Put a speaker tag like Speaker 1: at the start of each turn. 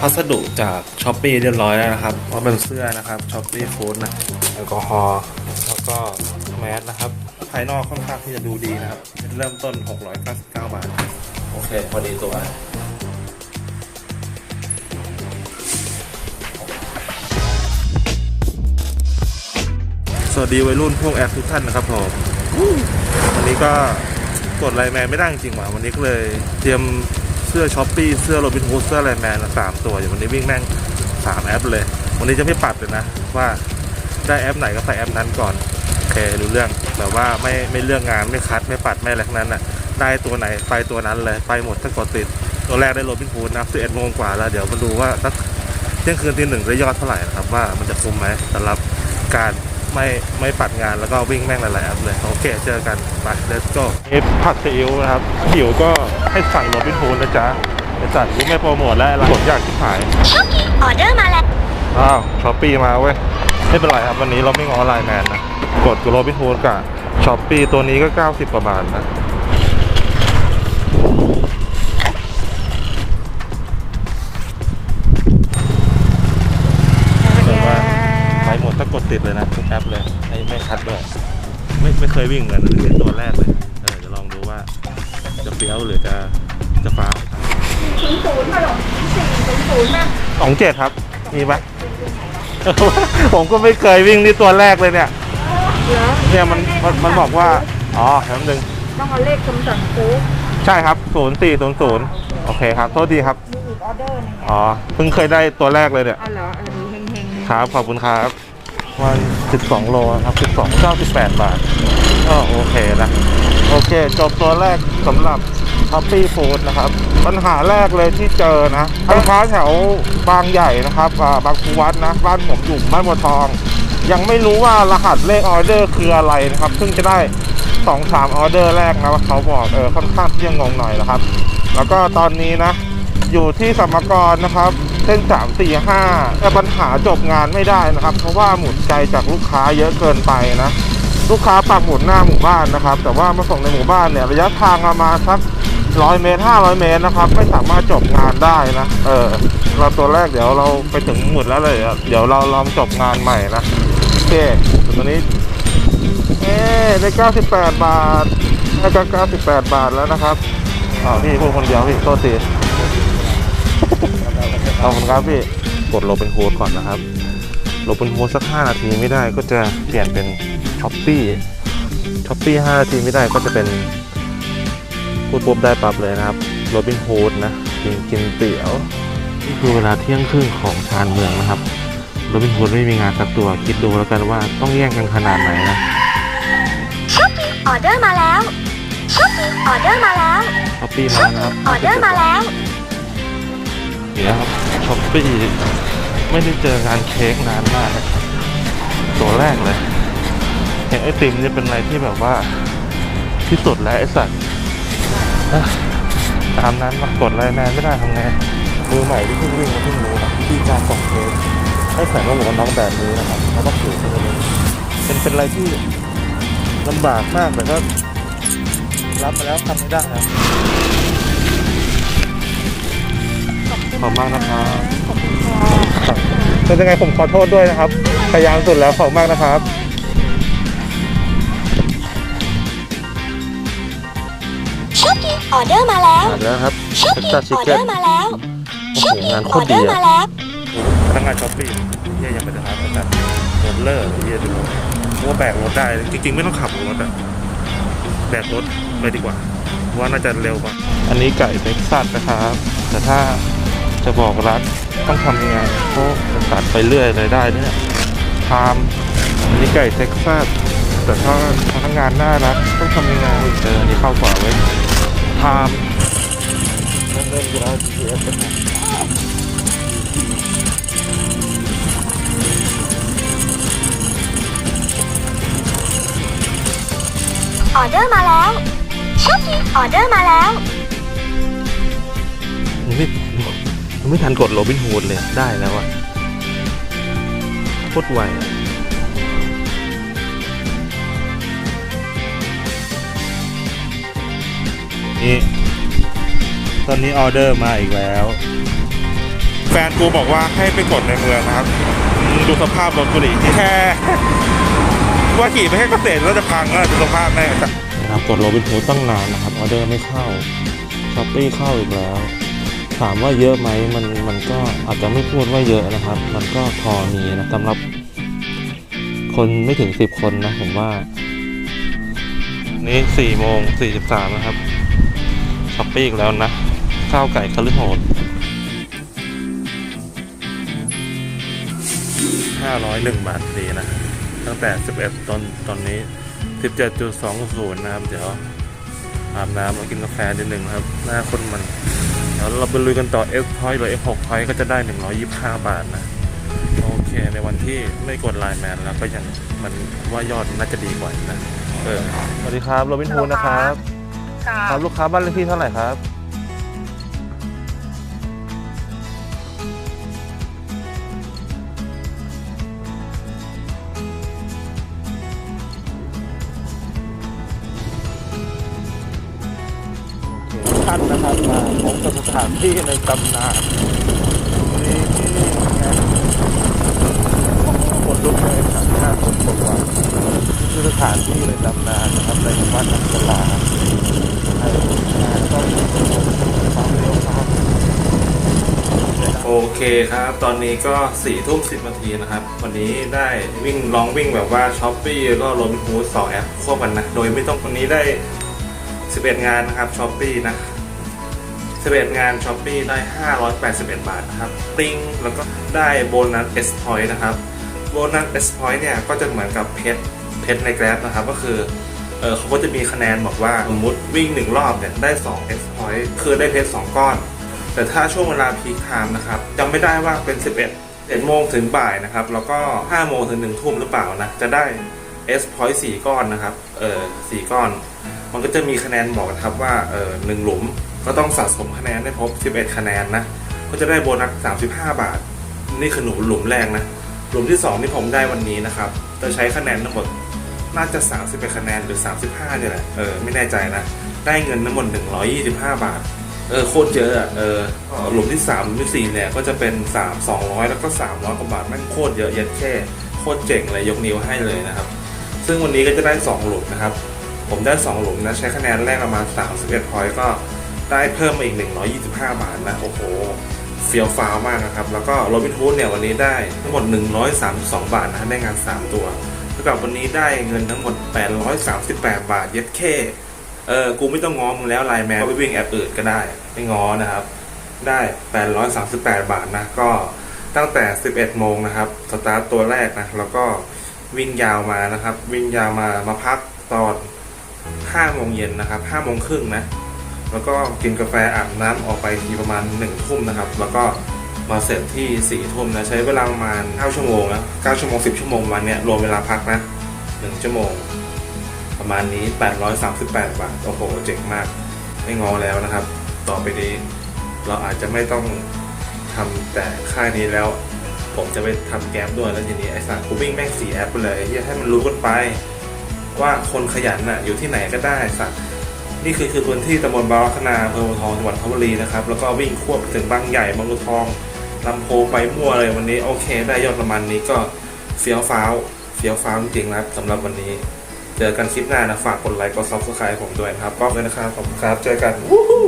Speaker 1: พัสดุจากช้อปปีเรียบร้อยแล้วนะครับเพราะเป็นเสื้อนะครับช้อปปี้ฟู้ดนะแอลกอฮอล์แล้วก็แมสนะครับ ภายนอกค่อนข้างที่จะดูดีนะครับ เริ่มต้น 699 บาท โอเค พอดีตัวสวัสดีวัยรุ่นพวกแอปทุกท่านนะครับผมวันนี้ก็กดไลน์แมนไม่ได้จริงๆว่ะวันนี้ก็เลยเตรียม เสื้อช้อปปี้เสื้อโรบินฮูดเสื้อไลน์แมนสามตัวอย่างวันนี้วิ่งแม่งสามแอปเลย วันนี้จะไม่ปัดเลยนะ ว่าได้แอปไหนก็ใส่แอปนั้นก่อนโอเครู้เรื่องแบบว่าไม่ไม่เลือกงานไม่คัดไม่ปัดไม่อะไรทั้งนั้นอะได้ตัวไหนไปตัวนั้นเลยไปหมดถ้ากดติดตัวแรกได้โรบินฮูดนะสิบเอ็ดโมงกว่าแล้วเดี๋ยวมาดูว่าสักเที่ยงคืนตีหนึ่งได้ยอดเท่าไหร่นะครับว่ามันจะคุ้มไหมสำหรับการ ไม่ไม่ปัดงานแล้วก็วิ่งแม่งหลายๆแอปเลยโอเคเจอกันไป let's go นี่ผัดซีอิ๊วนะครับหิวก็ให้สั่งโรบินฮูดนะจ๊ะไอสัตว์กูไม่โปรโมทแล้วผลอยากที่ขาย
Speaker 2: ออเดอร์มาแล้ว
Speaker 1: อ้าวช้อปปี้มาเว้ยไม่เป็นไรครับวันนี้เราไม่ง้อไลน์แมนนะกดกับโรบินฮูดกับช้อปปี้ตัวนี้ก็ 90 กว่าบาทนะ ติดเลยนะทุกแอปเลยไม่ไม่คัดด้วยไม่ไม่เคยวิ่งเหมือนกันตัวแรกเลยเออจะลองดูว่าจะเฟี้ยวหรือจะจะฟ้าว
Speaker 2: ศูนย์ศูนย์มาหลงสี่ศูนย์ศูนย์มา
Speaker 1: สองเจ็ดครับ มีปะผมก็ไม่เคยวิ่งนี่ตัวแรกเลยเนี่ย
Speaker 2: เหรอ
Speaker 1: เนี่ยมันมันมันบอกว่า อ๋อแป๊บนึง
Speaker 2: ต้องเอาเลขคำสั่งซื้อ
Speaker 1: ใช่ครับศูนย์สี่ศูนย์ศูนย์โอเคครับ โทษทีครับ
Speaker 2: มีอีกออเดอร์หนึงไง
Speaker 1: อ๋อ เพิ่งเคยได้ตัวแรกเลยเนี่ย
Speaker 2: อ๋อเหรอเออเฮงเฮงๆ
Speaker 1: ครับ ขอบคุณครับ วัน12 โลครับ 12 98 บาท ก็โอเคนะ โอเค จบตัวแรกสำหรับท็อปปี้ฟู้ดนะครับ ปัญหาแรกเลยที่เจอนะร้านค้าแถวบางใหญ่นะครับอ่าบางคูวัดนะ บ้านผมอยู่บ้านบัวทอง ยังไม่รู้ว่ารหัสเลขออเดอร์คืออะไรนะครับ ซึ่งจะได้สองสามออเดอร์แรกนะว่าเขาบอกเออค่อนข้างที่จะงงหน่อยนะครับ แล้วก็ตอนนี้นะ อยู่ที่สมกรนะครับ เส้นสามสี่ห้าแต่ปัญหาจบงานไม่ได้นะครับ เพราะว่าหมุนไกลจากลูกค้าเยอะเกินไปนะลูกค้าปักหมุดหน้าหมู่บ้านนะครับ แต่ว่ามาส่งในหมู่บ้านเนี่ยระยะทางประมาณสักร้อยเมตรห้าร้อยเมตรนะครับ ไม่สามารถจบงานได้นะเออเราตัวแรกเดี๋ยวเราไปถึงหมุดแล้วเลยเดี๋ยวเราลองจบงานใหม่นะโอเคตัวนี้เอ๊ได้98บแปดบาทได้เก็98บแปดบาทแล้วนะครับอ้าวพี่พูดคนเดียวพี่โทษที ขอบคุณครับพี่ กดโลเป็นโฮดก่อนนะครับโลเป็นโฮดสัก 5 นาทีไม่ได้ก็จะเปลี่ยนเป็นช้อปปี้ช้อปปี้5นาทีไม่ได้ก็จะเป็นพูดปุ๊บได้ปั๊บเลยนะครับโรบินโฮดนะกินกินเตี๋ยวนี่คือเวลาเที่ยงครึ่งของชานเมืองนะครับโรบินโฮดไม่มีงานสักตัวคิดดูแล้วกันว่าต้องแย่งกันขนาดไหนนะ
Speaker 2: ออเดอร์มาแล้วช็อปปี้ออเดอร์มาแล้ว
Speaker 1: ช้อปปี้มานะครับ
Speaker 2: ออเดอร์มาแล้ว
Speaker 1: นี่นะครับ ช้อปปี้ไม่ได้เจองานเค้กนานมากนะตัวแรกเลยเห็นไอติมเนี่ยเป็นอะไรที่แบบว่าที่สุดแล้วไอสัตว์ตามนั้นมากดไลน์แมนไม่ได้ทำไงมือใหม่ที่เพิ่งวิ่งมาเพิ่งรู้นะที่การส่งเค้กให้ใส่หมวกกันน็อกแบบนี้นะครับแล้วก็ถือไปเลยเป็นเป็นอะไรที่ลำบากมากแต่ก็รับมาแล้วทำไม่ได้ครับ ขอบคุณมากนะครับ
Speaker 2: ขอบคุณค่ะ
Speaker 1: เป็นยังไงผมขอโทษด้วยนะครับ พยายามสุดแล้วขอบคุณมากนะครับ
Speaker 2: ช็อปปี้ออเดอร์มาแล้ว
Speaker 1: มาแล้วครับ
Speaker 2: ช็อป
Speaker 1: เท็ก
Speaker 2: ปี้
Speaker 1: ซัสชิ
Speaker 2: อ
Speaker 1: ค
Speaker 2: อเด
Speaker 1: เก้
Speaker 2: อนร์มาแล้ว
Speaker 1: โอ้
Speaker 2: ช็อป
Speaker 1: โห
Speaker 2: ปี้
Speaker 1: งานโค
Speaker 2: ออ
Speaker 1: ตร
Speaker 2: เด
Speaker 1: ดี
Speaker 2: อร์
Speaker 1: อะ
Speaker 2: มาแล้ว
Speaker 1: พนักงานช้อปปี้เยี่ยยังเป็นนะครับอาจารย์โรลเลอร์เยี่ยดูว่าแบกรถได้จริง ๆ ไม่ต้องขับรถอะแบกรถไปดีกว่าเพราะว่าน่าจะเร็วกว่า อันนี้ไก่เท็กซัสนะครับ แต่ถ้า จะบอกรักต้องทำยังไงเพราะมันตัดไปเรื่อยเลยได้เนี่ยไทม์อันนี้ไก่เท็กซัสแต่ถ้าพนักงานน่ารักต้องทำยังไงเจออันนี้เข้าขวาไว้ไทม์เริ่มเริ่มจะเอา GPS ไป
Speaker 2: ออเดอร์มาแล้วช็อปปี้ออเดอร์มาแล้ว
Speaker 1: ยัง ไม่ยังไม่ทันกดโรบินฮูดเลยได้แล้วอะโคตรไวอะนี่ตอนนี้ออเดอร์มาอีกแล้ว แฟนกูบอกว่าให้ไปกดในเมืองนะครับมึงดูสภาพรถกูดิแค่ว่าขี่ไปแค่เกษตรแล้วจะพังแล้วดูสภาพแม่งนะครับกดโรบินฮูดตั้งนานนะครับออเดอร์ไม่เข้าช้อปปี้เข้าอีกแล้ว ถามว่าเยอะไหมมันมันก็อาจจะไม่พูดว่าเยอะนะครับ มันก็พอมีนะสำหรับคนไม่ถึงสิบคนนะผมว่า นี่สี่โมงสี่สิบสามนะครับช้อปปี้อีกแล้วนะ ข้าวไก่คาลือโหดห้าร้อยหนึ่งบาทดีนะ ตั้งแต่สิบเอ็ดตอนตอนนี้สิบเจ็ดจุดสองศูนย์นะครับ เดี๋ยวอาบน้ำมากินกาแฟนิดหนึ่งครับ หน้าคนมัน ดี๋ยวเราไปลุยกันต่อ F point หรือ F 6 point ก็จะได้ 125 บาทนะ โอเค ในวันที่ไม่กดไลน์แมนแล้วก็ยังมันว่ายอดน่าจะดีกว่านะ เออ สวัสดีครับโรบินฮูดนะครับ
Speaker 3: ค่ะ
Speaker 1: ครับลูกค้าบ้านเลขที่เท่าไหร่ครับ ท่านนะครับมาพบกับสถานที่ในตำนานนี่นะคนลุกเลยสามห้าคนบอกว่านี่คือสถานที่ในตำนานนะครับในหมู่บ้านนักกีฬาไอ้งานก็ความเร็วครับโอเคครับ ตอนนี้ก็สี่ทุ่มสิบนาทีนะครับ วันนี้ได้วิ่งลองวิ่งแบบว่าช้อปปี้ก็โรบินฮูสองแอปควบกันนะ โดยไม่ต้องวันนี้ได้11งานนะครับช้อปปี้นะ 11 งานช้อปปี้ได้ 581 บาทนะครับติ้งแล้วก็ได้โบนัส S Point นะครับโบนัส S Point เนี่ยก็จะเหมือนกับเพชรเพชรในแกร็บนะครับ ก็คือเออเขาก็จะมีคะแนนบอกว่าสมมติวิ่ง1รอบเนี่ยได้2 S Point คือได้เพชร2ก้อน แต่ถ้าช่วงเวลาพีคไทม์นะครับจำไม่ได้ว่าเป็น 11 1โมงถึงบ่ายนะครับ แล้วก็ 5 โมงถึง 1 ทุ่มหรือเปล่านะ จะได้ S Point 4ก้อนนะครับ เออ4ก้อน มันก็จะมีคะแนนบอกนะครับว่าเออหนึ่งหลุม ก็ต้องสะสมคะแนนได้ครบ 11 คะแนนนะ ก็จะได้โบนัส 35 บาท นี่คือหนูหลุมแรกนะ หลุมที่ 2 ที่ผมได้วันนี้นะครับ จะใช้คะแนนทั้งหมด น่าจะ 31 คะแนนหรือ 35เนี่ยแหละ เออ ไม่แน่ใจนะ ได้เงินทั้งหมด 125 บาท เออ โคตรเยอะอะเออ หลุมที่3หลุมที่ 4 เนี่ย ก็จะเป็น 3 200 แล้วก็ 300 กว่าบาท แม่งโคตรเยอะ เย็ดแค่ โคตรเจ๋งเลย ยกนิ้วให้เลยนะครับ ซึ่งวันนี้ก็จะได้ 2 หลุมนะครับ ผมได้ 2 หลุมนะ ใช้คะแนนแรกประมาณ31พอยต์ก็ ได้เพิ่มมาอีก 125 บาทนะ โอ้โห เฟียวฟ้าวมากนะครับ แล้วก็โรบินฮูดเนี่ยวันนี้ได้ทั้งหมด 132 บาทนะได้งาน 3 ตัวเท่ากับวันนี้ได้เงินทั้งหมด 838 บาท เย็ดเคเออ กูไม่ต้องง้อมึงแล้วไลน์แมนไปวิ่งแอปอื่นก็ได้ไม่ง้อนะครับ ได้ 838 บาทนะ ก็ตั้งแต่ 11 โมงนะครับ สตาร์ตตัวแรกนะ แล้วก็วิ่งยาวมานะครับ วิ่งยาวมา มาพักตอน5โมงเย็นนะครับ5โมงครึ่งนะ แล้วก็กินกาแฟอาบน้ำออกไปทีประมาณ1ทุ่มนะครับ แล้วก็มาเสร็จที่4ทุ่มนะใช้เวลาประมาณ9ชั่วโมงนะ9ชั่วโมง 10 ชั่วโมงวันเนี้ยรวมเวลาพักนะ1ชั่วโมง ประมาณนี้ 838 บาทโอ้โหเจ๋งมาก ไม่งอแล้วนะครับ ต่อไปนี้เราอาจจะไม่ต้องทำแต่ค่ายนี้แล้ว ผมจะไปทำแก๊ปด้วยแล้วทีนี้ไอ้สัตว์กูวิ่งแม่งสี่แอปไปเลยเฮียให้มันรู้กันไป ว่าคนขยันน่ะอยู่ที่ไหนก็ได้สัตว์ นี่คือคือพื้นที่ตำบลบารักนาอำเภอวังทองจังหวัดพชรบุรีนะครับ แล้วก็วิ่งควบถึงบางใหญ่บางกระทองลำโพงไปมั่วเลยวันนี้โอเค ได้ยอดประมาณนี้ก็เฟี้ยวฟ้าวเฟี้ยวฟ้าวจริงๆนะครับสำหรับวันนี้ เจอกันคลิปหน้านะ ฝากกดไลค์กดซับสไครต์ผมด้วยนะครับก็เลยนะครับขอบคุณครับเจอกันวู้ฮู้